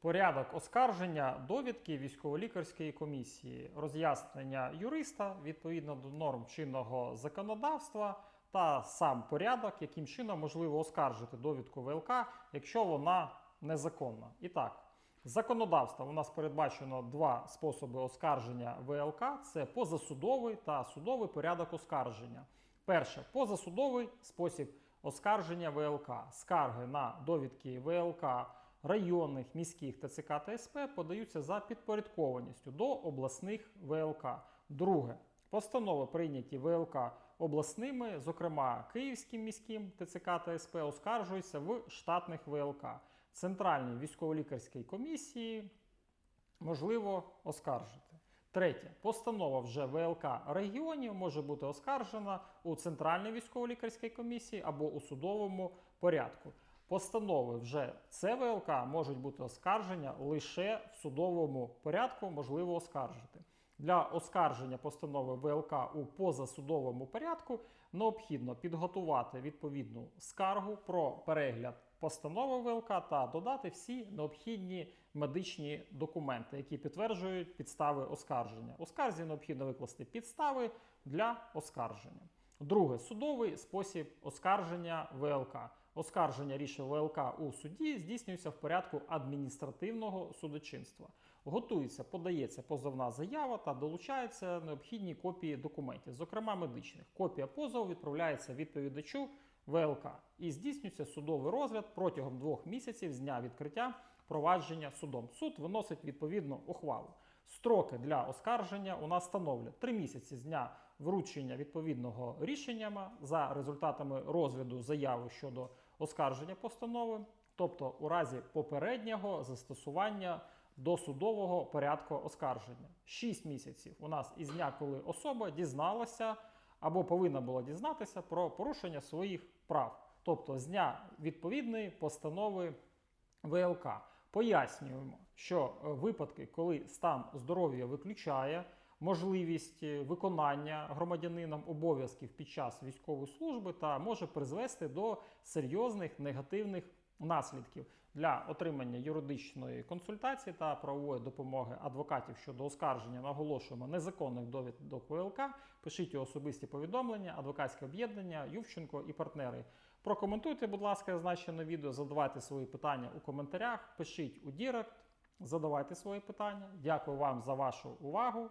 Порядок оскарження довідки військово-лікарської комісії, роз'яснення юриста відповідно до норм чинного законодавства та сам порядок, яким чином можливо оскаржити довідку ВЛК, якщо вона незаконна. І так, законодавством у нас передбачено два способи оскарження ВЛК: це позасудовий та судовий порядок оскарження. Перше позасудовий спосіб оскарження ВЛК. Скарги на довідки ВЛК районних, міських ТЦК та СП подаються за підпорядкованістю до обласних ВЛК. Друге, постанови прийняті ВЛК обласними, зокрема Київським міським ТЦК та СП, оскаржуються в штатних ВЛК. Центральній військово-лікарській комісії можливо оскаржити. Третє, постанова вже ВЛК регіонів може бути оскаржена у Центральній військово-лікарській комісії або у судовому порядку. Постанови вже ЦВЛК можуть бути оскарження лише в судовому порядку, можливо оскаржити. Для оскарження постанови ВЛК у позасудовому порядку необхідно підготувати відповідну скаргу про перегляд постанови ВЛК та додати всі необхідні медичні документи, які підтверджують підстави оскарження. У скарзі необхідно викласти підстави для оскарження. Друге судовий спосіб оскарження ВЛК. Оскарження рішень ВЛК у суді здійснюється в порядку адміністративного судочинства. Готується, подається позовна заява та долучаються необхідні копії документів, зокрема медичних. Копія позову відправляється відповідачу ВЛК і здійснюється судовий розгляд протягом двох місяців з дня відкриття провадження судом. Суд виносить відповідну ухвалу. Строки для оскарження у нас становлять 3 місяці з дня вручення відповідного рішення за результатами розгляду заяви щодо оскарження постанови, тобто у разі попереднього застосування досудового порядку оскарження. 6 місяців у нас із дня, коли особа дізналася або повинна була дізнатися про порушення своїх прав, тобто з дня відповідної постанови ВЛК. Пояснюємо, що е, випадки, коли стан здоров'я виключає можливість е, виконання громадянином обов'язків під час військової служби та може призвести до серйозних негативних наслідків для отримання юридичної консультації та правової допомоги адвокатів щодо оскарження наголошуємо незаконних довідок ВЛК. Пишіть у особисті повідомлення, адвокатське об'єднання, Ювченко і партнери. Прокоментуйте, будь ласка, зазначене відео, задавайте свої питання у коментарях, пишіть у Дірект, задавайте свої питання. Дякую вам за вашу увагу.